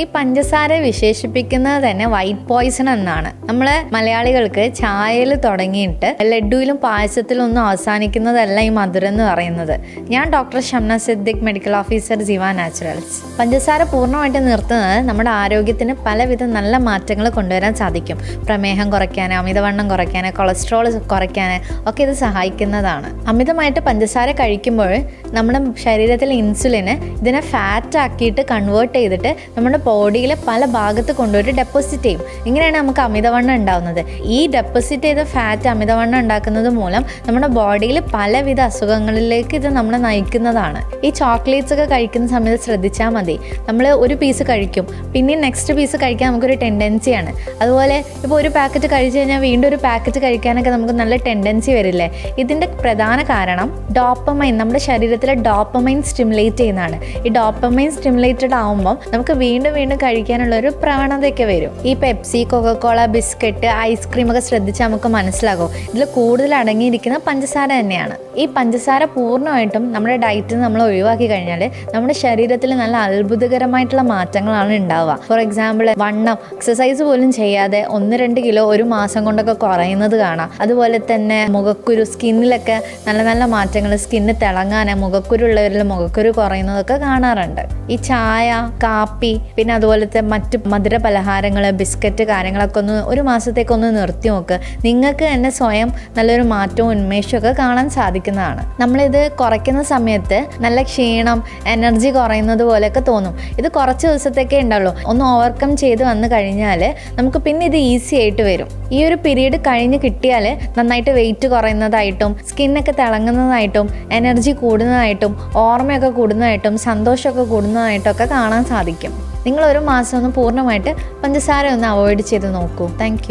ഈ പഞ്ചസാര വിശേഷിപ്പിക്കുന്നത് തന്നെ വൈറ്റ് പോയിസൺ എന്നാണ്. നമ്മൾ മലയാളികൾക്ക് ചായയിൽ തുടങ്ങിയിട്ട് ലഡുവിലും പായസത്തിലും ഒന്നും അവസാനിക്കുന്നതല്ല ഈ മധുരം എന്ന് പറയുന്നത്. ഞാൻ doctor Shamna Siddique medical officer Jeeva Naturals പഞ്ചസാര പൂർണമായിട്ട് നിർത്തുന്നത് നമ്മുടെ ആരോഗ്യത്തിന് പലവിധ നല്ല മാറ്റങ്ങൾ കൊണ്ടുവരാൻ സാധിക്കും. പ്രമേഹം കുറയ്ക്കാൻ അമിതവണ്ണം കുറയ്ക്കാൻ കൊളസ്ട്രോൾ കുറയ്ക്കാൻ ഒക്കെ ഇത് സഹായിക്കുന്നതാണ്. അമിതമായിട്ട് പഞ്ചസാര കഴിക്കുമ്പോൾ നമ്മുടെ ശരീരത്തിലെ ഇൻസുലിന് ഇതിനെ ഫാറ്റ് ആക്കിയിട്ട് കൺവേർട്ട് ചെയ്തിട്ട് നമ്മുടെ ബോഡിയിലെ പല ഭാഗത്ത് കൊണ്ടുപോയിട്ട് ഡെപ്പോസിറ്റ് ചെയ്യും. ഇങ്ങനെയാണ് നമുക്ക് അമിതവണ്ണം ഉണ്ടാകുന്നത് ഈ ഡെപ്പോസിറ്റ് ചെയ്ത ഫാറ്റ് അമിതവണ്ണം ഉണ്ടാക്കുന്നത് മൂലം നമ്മുടെ ബോഡിയിൽ പലവിധ അസുഖങ്ങളിലേക്ക് ഇത് നമ്മളെ നയിക്കുന്നതാണ്. ഈ ചോക്ലേറ്റ്സ് ഒക്കെ കഴിക്കുന്ന സമയത്ത് ശ്രദ്ധിച്ചാൽ മതി. നമ്മൾ ഒരു പീസ് കഴിക്കും. പിന്നെ നെക്സ്റ്റ് പീസ് കഴിക്കാൻ നമുക്കൊരു ടെൻഡൻസിയാണ് അതുപോലെ ഇപ്പോൾ ഒരു പാക്കറ്റ് കഴിച്ചു കഴിഞ്ഞാൽ വീണ്ടും ഒരു പാക്കറ്റ് കഴിക്കാനൊക്കെ നമുക്ക് നല്ല ടെൻഡൻസി വരില്ലേ? ഇതിന്റെ പ്രധാന കാരണം ഡോപ്പമൈൻ നമ്മുടെ ശരീരത്തിലെ ഡോപ്പമൈൻ സ്റ്റിമുലേറ്റ് ചെയ്യുന്നതാണ്. ഈ ഡോപ്പമൈൻ സ്റ്റിമുലേറ്റഡ് ആവുമ്പം നമുക്ക് വീണ്ടും വീണ്ടും കഴിക്കാനുള്ള ഒരു പ്രവണതയൊക്കെ വരും. ഈ പെപ്സി കൊക്കക്കോള ബിസ്ക്കറ്റ് ഐസ്ക്രീം ഒക്കെ ശ്രദ്ധിച്ചാൽ നമുക്ക് മനസ്സിലാകും. ഇതിൽ കൂടുതൽ അടങ്ങിയിരിക്കുന്ന പഞ്ചസാര തന്നെയാണ്. ഈ പഞ്ചസാര പൂർണമായിട്ടും നമ്മുടെ ഡയറ്റിൽ നമ്മൾ ഒഴിവാക്കി കഴിഞ്ഞാൽ നമ്മുടെ ശരീരത്തിൽ നല്ല അത്ഭുതകരമായിട്ടുള്ള മാറ്റങ്ങളാണ് ഉണ്ടാവുക. ഫോർ എക്സാമ്പിൾ വണ്ണം എക്സസൈസ് പോലും ചെയ്യാതെ ഒന്ന് രണ്ട് കിലോ ഒരു മാസം കൊണ്ടൊക്കെ കുറയുന്നത് കാണാം. അതുപോലെ തന്നെ മുഖക്കുരു സ്കിന്നിലൊക്കെ നല്ല നല്ല മാറ്റങ്ങൾ സ്കിന്ന് തിളങ്ങാൻ മുഖക്കുരു ഉള്ളവരിൽ മുഖക്കുരു കുറയുന്നതൊക്കെ കാണാറുണ്ട്. ഈ ചായ കാപ്പി പിന്നെ അതുപോലത്തെ മറ്റ് മധുര പലഹാരങ്ങൾ ബിസ്ക്കറ്റ് കാര്യങ്ങളൊക്കെ ഒന്ന് ഒരു മാസത്തേക്കൊന്ന് നിർത്തി നോക്ക്. നിങ്ങൾക്ക് തന്നെ സ്വയം നല്ലൊരു മാറ്റവും ഉന്മേഷമൊക്കെ കാണാൻ സാധിക്കുന്നതാണ്. നമ്മളിത് കുറയ്ക്കുന്ന സമയത്ത് നല്ല ക്ഷീണം എനർജി കുറയുന്നത് പോലെയൊക്കെ തോന്നും. ഇത് കുറച്ച് ദിവസത്തേക്കേ ഉണ്ടാവുള്ളൂ. ഒന്ന് ഓവർകം ചെയ്ത് വന്നു കഴിഞ്ഞാൽ നമുക്ക് പിന്നെ ഇത് ഈസി ആയിട്ട് വരും. ഈ ഒരു പീരീഡ് കഴിഞ്ഞ് കിട്ടിയാൽ നന്നായിട്ട് വെയിറ്റ് കുറയുന്നതായിട്ടും സ്കിന്നൊക്കെ തിളങ്ങുന്നതായിട്ടും എനർജി കൂടുന്നതായിട്ടും ഓർമ്മയൊക്കെ കൂടുന്നതായിട്ടും സന്തോഷമൊക്കെ കൂടുന്നതായിട്ടും ഒക്കെ കാണാൻ സാധിക്കും. നിങ്ങൾ ഒരു മാസം ഒന്ന് പൂർണമായിട്ട് പഞ്ചസാര ഒന്ന് അവോയ്ഡ് ചെയ്ത് നോക്കൂ. താങ്ക്